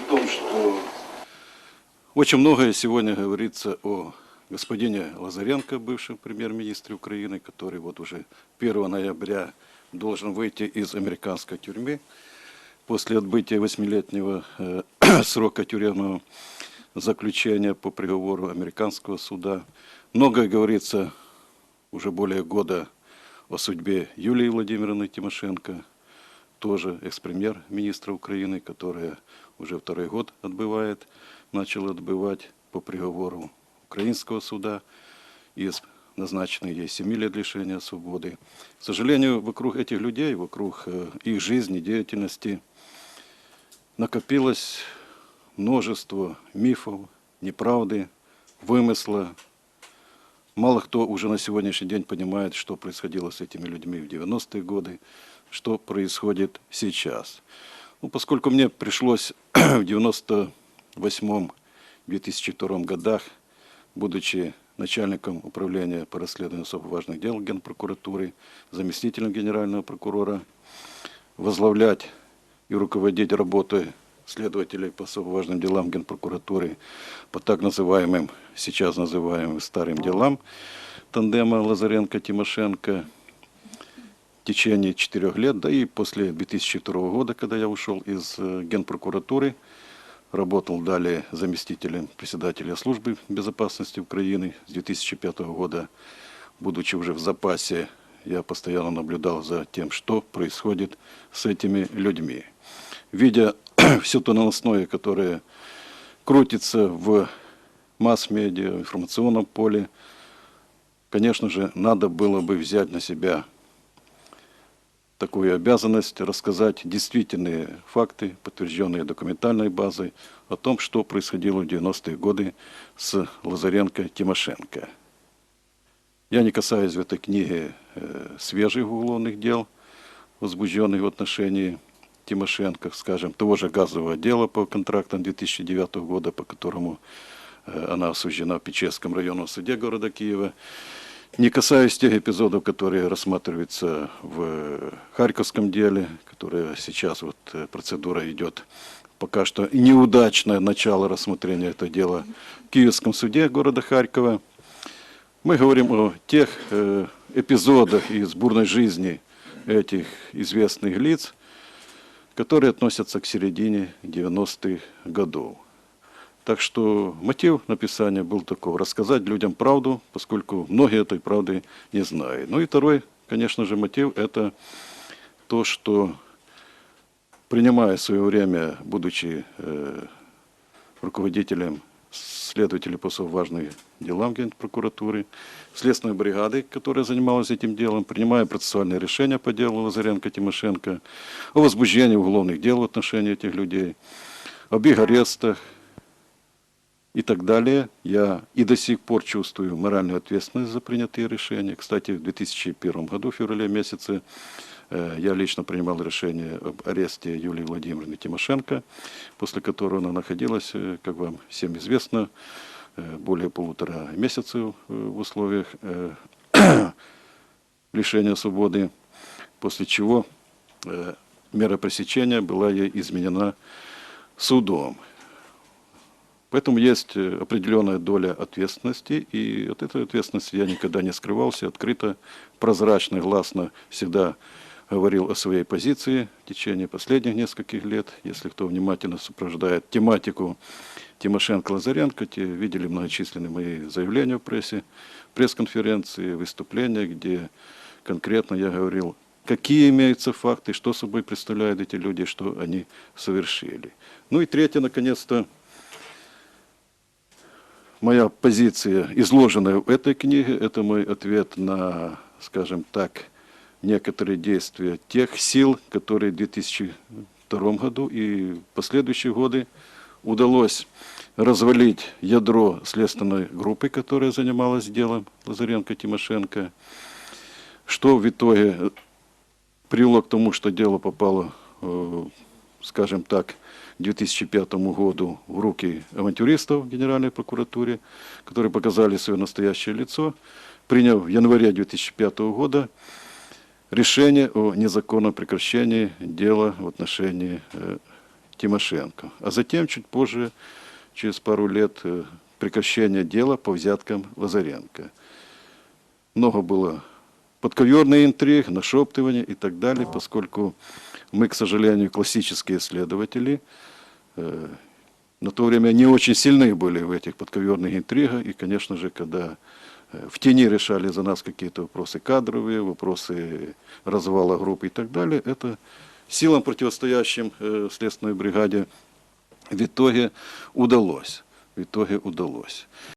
в том, что очень многое сегодня говорится о господине Лазаренко, бывшем премьер-министре Украины, который вот уже 1 ноября должен выйти из американской тюрьмы после отбытия восьмилетнего э, срока тюремного заключения по приговору американского суда. Многое говорится уже более года о судьбе Юлии Владимировны Тимошенко, тоже экс-премьер-министра Украины, которая уже второй год отбывает, начала отбывать по приговору украинского суда из назначенной ей 7 лет лишения свободы. К сожалению, вокруг этих людей, вокруг э, их жизни, деятельности накопилось множество мифов, неправды, вымысла. Мало кто уже на сегодняшний день понимает, что происходило с этими людьми в 90-е годы, что происходит сейчас. Ну, поскольку мне пришлось в 98-2002 годах, будучи начальником управления по расследованию особо важных дел Генпрокуратуры, заместителем генерального прокурора, возглавлять и руководить работой следователей по особо важным делам Генпрокуратуры по так называемым, сейчас называемым старым делам тандема Лазаренко-Тимошенко течение четырех лет, да и после 2002 года, когда я ушел из э, Генпрокуратуры, работал далее заместителем председателя службы безопасности Украины с 2005 года, будучи уже в запасе, я постоянно наблюдал за тем, что происходит с этими людьми. Видя все то новостное, которое крутится в масс-медиа, информационном поле, конечно же, надо было бы взять на себя такую обязанность рассказать действительные факты, подтвержденные документальной базой, о том, что происходило в 90-е годы с Лазаренко-Тимошенко. Я не касаюсь в этой книге э, свежих уголовных дел, возбужденных в отношении Тимошенко, скажем, того же газового дела по контрактам 2009 года, по которому э, она осуждена в Печерском районном суде города Киева. Не касаясь тех эпизодов, которые рассматриваются в Харьковском деле, которые сейчас вот э, процедура идет пока что неудачное начало рассмотрения этого дела в Киевском суде города Харькова. Мы говорим о тех э, эпизодах из бурной жизни этих известных лиц, которые относятся к середине 90-х годов. Так что мотив написания был такой, рассказать людям правду, поскольку многие этой правды не знают. Ну и второй, конечно же, мотив – это то, что принимая в свое время, будучи э, руководителем следователей по важным делам Генпрокуратуры, следственной бригады, которая занималась этим делом, принимая процессуальные решения по делу Лазаренко-Тимошенко, о возбуждении уголовных дел в отношении этих людей, об их арестах, и так далее. Я и до сих пор чувствую моральную ответственность за принятые решения. Кстати, в 2001 году, в феврале месяце, э, я лично принимал решение об аресте Юлии Владимировны Тимошенко, после которого она находилась, э, как вам всем известно, э, более полутора месяцев в условиях лишения свободы, после чего мера пресечения была ей изменена судом. Поэтому есть э, определенная доля ответственности, и от этой ответственности я никогда не скрывался, открыто, прозрачно, гласно всегда говорил о своей позиции в течение последних нескольких лет. Если кто внимательно сопровождает тематику Тимошенко-Лазаренко, те видели многочисленные мои заявления в прессе, пресс-конференции, выступления, где конкретно я говорил, какие имеются факты, что собой представляют эти люди, что они совершили. Ну и третье, наконец-то, моя позиция, изложенная в этой книге, это мой ответ на, скажем так, некоторые действия тех сил, которые в 2002 году и последующие годы удалось развалить ядро следственной группы, которая занималась делом Лазаренко-Тимошенко, что в итоге привело к тому, что дело попало, э, скажем так, 2005 году в руки авантюристов в Генеральной прокуратуре, которые показали свое настоящее лицо, приняв в январе 2005 года решение о незаконном прекращении дела в отношении э, Тимошенко. А затем, чуть позже, через пару лет, э, прекращение дела по взяткам Лазаренко. Много было подковерных интриг, нашептываний и так далее, поскольку мы, к сожалению, классические следователи, э, на то время не очень сильны были в этих подковерных интригах. И, конечно же, когда э, в тени решали за нас какие-то вопросы кадровые, вопросы развала группы и так далее, это силам, противостоящим э, следственной бригаде, в итоге удалось. В итоге удалось.